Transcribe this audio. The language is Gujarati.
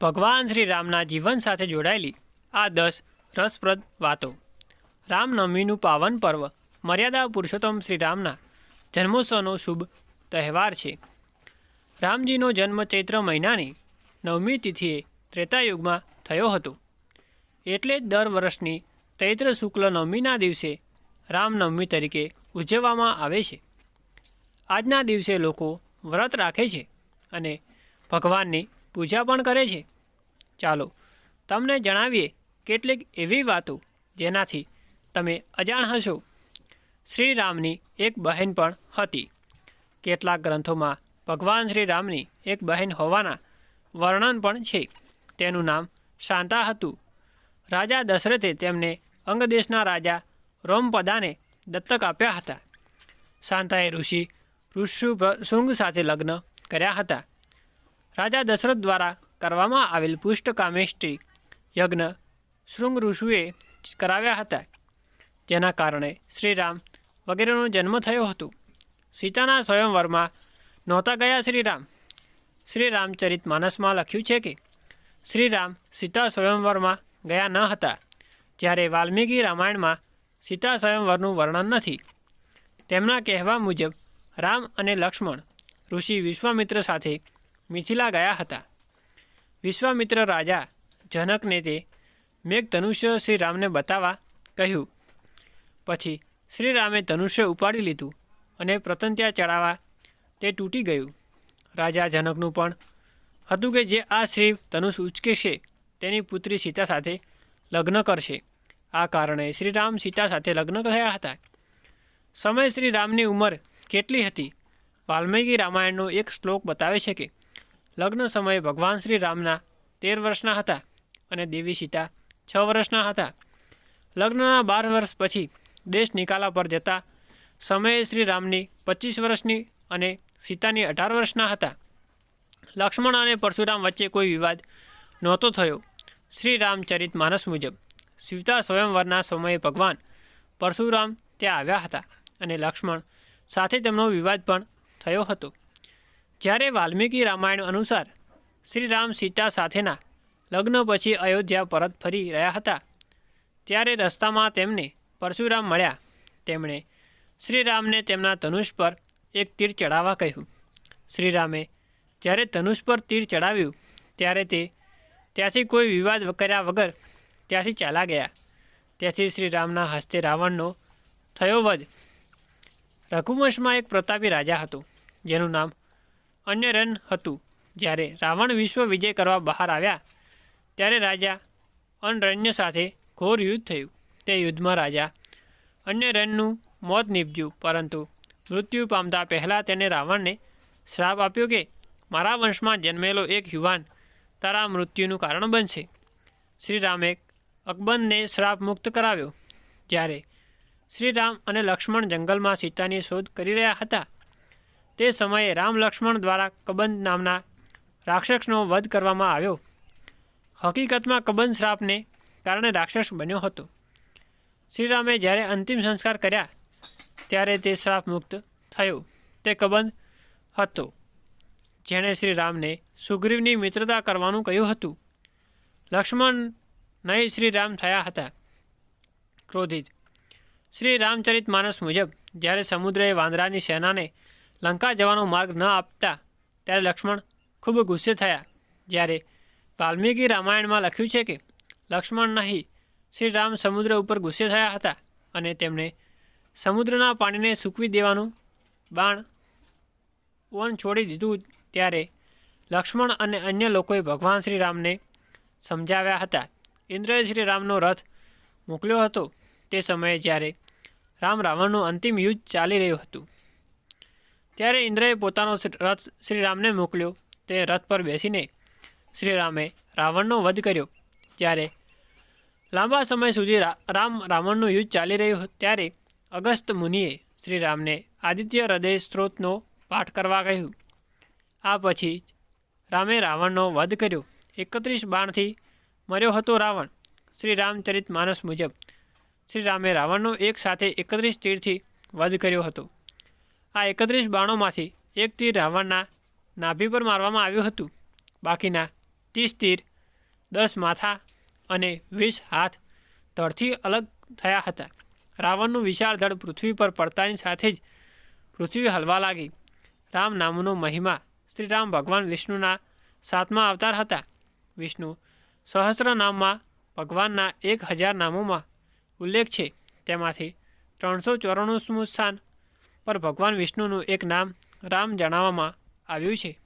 ભગવાન શ્રી રામના જીવન સાથે જોડાયેલી આ દસ રસપ્રદ વાતો. રામનવમીનું પાવન પર્વ મર્યાદા પુરુષોત્તમ શ્રી રામના જન્મોત્સવનો શુભ તહેવાર છે. રામજીનો જન્મ ચૈત્ર મહિનાની નવમી તિથિએ ત્રેતાયુગમાં થયો હતો. એટલે જ દર વર્ષની ચૈત્ર શુક્લ નવમીના દિવસે રામનવમી તરીકે ઉજવવામાં આવે છે. આજના દિવસે લોકો વ્રત રાખે છે અને ભગવાનની પૂજા પણ કરે છે. ચાલો, તમને જણાવીએ કેટલીક એવી વાતો જેનાથી તમે અજાણ હશો. શ્રી રામની એક બહેન પણ હતી. કેટલાક ગ્રંથોમાં ભગવાન શ્રી રામની એક બહેન હોવાના વર્ણન પણ છે. તેનું નામ શાંતા હતું. રાજા દશરથે તેમને અંગદેશના રાજા રોમપદાને દત્તક આપ્યા હતા. શાંતાએ ઋષિ ઋષુભૃંગ સાથે લગ્ન કર્યા હતા. રાજા દશરથ દ્વારા કરવામાં આવેલ પુષ્ટકામેષ્ટિ યજ્ઞ શૃંગ ઋષુએ કરાવ્યા હતા. જેના કારણે શ્રીરામ વગેરેનો જન્મ થયો હતો. સીતાના સ્વયંવરમાં નહોતા ગયા શ્રીરામ. શ્રી રામચરિત માનસમાં લખ્યું છે કે, શ્રીરામ સીતા સ્વયંવરમાં ગયા ન હતા, જ્યારે વાલ્મીકી રામાયણમાં સીતા સ્વયંવરનું વર્ણન નથી. તેમના કહેવા મુજબ રામ અને લક્ષ્મણ ઋષિ વિશ્વામિત્ર સાથે મિથિલા ગયા હતા. વિશ્વામિત્ર રાજા જનકને તે મેઘધનુષ્ય શ્રી રામને બતાવવા કહ્યું. પછી શ્રીરામે ધનુષ્ય ઉપાડી લીધું અને પ્રતંત્યા ચડાવવા તે તૂટી ગયું. રાજા જનકનું પણ હતું કે જે આ શ્રી ધનુષ ઉચકેશે તેની પુત્રી સીતા સાથે લગ્ન કરશે. આ કારણે શ્રીરામ સીતા સાથે લગ્ન થયા હતા. સમય શ્રી રામની ઉંમર કેટલી હતી? વાલ્મીકી રામાયણનો એક શ્લોક બતાવે છે કે લગ્ન સમયે ભગવાન શ્રી રામના તેર વર્ષના હતા અને દેવી સીતા છ વર્ષના હતા. લગ્નના બાર વર્ષ પછી દેશ નિકાલા પર જતા સમયે શ્રી રામની પચીસ વર્ષની અને સીતાની અઢાર વર્ષના હતા. લક્ષ્મણ અને પરશુરામ વચ્ચે કોઈ વિવાદ નહોતો થયો. શ્રી રામચરિત માનસ મુજબ સીતા સ્વયંવરના સમયે ભગવાન પરશુરામ ત્યાં આવ્યા હતા અને લક્ષ્મણ સાથે તેમનો વિવાદ પણ થયો હતો. જ્યારે વાલ્મીકી રામાયણ અનુસાર શ્રી રામ સીતા સાથેના લગ્ન પછી અયોધ્યા પરત ફરી રહ્યા હતા, ત્યારે રસ્તામાં તેમને પરશુરામ મળ્યા. તેમણે શ્રીરામને તેમના ધનુષ પર એક તીર ચડાવવા કહ્યું. શ્રીરામે જ્યારે ધનુષ પર તીર ચડાવ્યું ત્યારે તે ત્યાંથી કોઈ વિવાદ કર્યા વગર ત્યાંથી ચાલા ગયા. ત્યાંથી શ્રીરામના હસ્તે રાવણનો થયો વધ. રઘુવંશમાં એક પ્રતાપી રાજા હતો, જેનું નામ અન્યરન હતું. જ્યારે રાવણ વિશ્વ વિજય કરવા બહાર આવ્યા, ત્યારે રાજા અનરણ્ય સાથે ઘોર યુદ્ધ થયું. તે યુદ્ધમાં રાજા અન્ય રનનું મોત નીપજ્યું, પરંતુ મૃત્યુ પામતા પહેલાં તેને રાવણને શ્રાપ આપ્યો કે, મારા વંશમાં જન્મેલો એક યુવાન તારા મૃત્યુનું કારણ બનશે. શ્રીરામે અકબરને શ્રાપ મુક્ત કરાવ્યો. જ્યારે શ્રીરામ અને લક્ષ્મણ જંગલમાં સીતાની શોધ કરી રહ્યા હતા તે સમયે રામ લક્ષ્મણ દ્વારા કબંદ નામના રાક્ષસનો વધ કરવામાં આવ્યો. હકીકતમાં કબંદ શ્રાપને કારણે રાક્ષસ બન્યો હતો. શ્રીરામે જ્યારે અંતિમ સંસ્કાર કર્યા, ત્યારે તે શ્રાપ મુક્ત થયો. તે કબંદ હતો, જેણે શ્રીરામને સુગ્રીવની મિત્રતા કરવાનું કહ્યું હતું. લક્ષ્મણ નહીં, શ્રીરામ થયા હતા. ક્રોધિત. શ્રી રામચરિત માનસ મુજબ, જ્યારે સમુદ્રએ વાંદરાની સેનાને લંકા જવાનો માર્ગ ન આપતા ત્યારે લક્ષ્મણ ખૂબ ગુસ્સે થયા. જ્યારે વાલ્મીકી રામાયણમાં લખ્યું છે કે લક્ષ્મણ નહીં શ્રી રામ સમુદ્ર ઉપર ગુસ્સે થયા હતા અને તેમણે સમુદ્રના પાણીને સૂકવી દેવાનું બાણ વન છોડી દીધું. ત્યારે લક્ષ્મણ અને અન્ય લોકોએ ભગવાન શ્રી રામને સમજાવ્યા હતા. ઇન્દ્રએ શ્રી રામનો રથ મોકલ્યો હતો. તે સમયે જ્યારે રામ રાવણનું અંતિમ યુદ્ધ ચાલી રહ્યું હતું. ત્યારે ઇન્દ્રએ પોતાનો રથ શ્રીરામને મોકલ્યો. તે રથ પર બેસીને શ્રીરામે રાવણનો વધ કર્યો. ત્યારે લાંબા સમય સુધી રામ રાવણનું યુદ્ધ ચાલી રહ્યું ત્યારે અગસ્ત મુનિએ શ્રીરામને આદિત્ય હૃદય સ્ત્રોતનો પાઠ કરવા કહ્યું. આ પછી રામે રાવણનો વધ કર્યો. એકત્રીસ બાણથી મર્યો હતો રાવણ. શ્રી રામચરિત માનસ મુજબ શ્રી રામે રાવણનો એક સાથે એકત્રીસ તીરથી વધ કર્યો હતો. આ એકત્રીસ બાણોમાંથી એક તીર રાવણના નાભી પર મારવામાં આવ્યું હતું. બાકીના ત્રીસ તીર દસ માથા અને વીસ હાથ ધડથી અલગ થયા હતા. રાવણનું વિશાળ ધડ પૃથ્વી પર પડતાની સાથે જ પૃથ્વી હલવા લાગી. રામ નામનો મહિમા શ્રી રામ ભગવાન વિષ્ણુના સાતમા અવતાર હતા. વિષ્ણુ સહસ્ર નામમાં ભગવાનના એક હજાર નામોમાં ઉલ્લેખ છે. તેમાંથી ત્રણસો ચોરાણુંમું સ્થાન પર ભગવાન વિષ્ણુનું એક નામ રામ જણાવવામાં આવ્યું છે.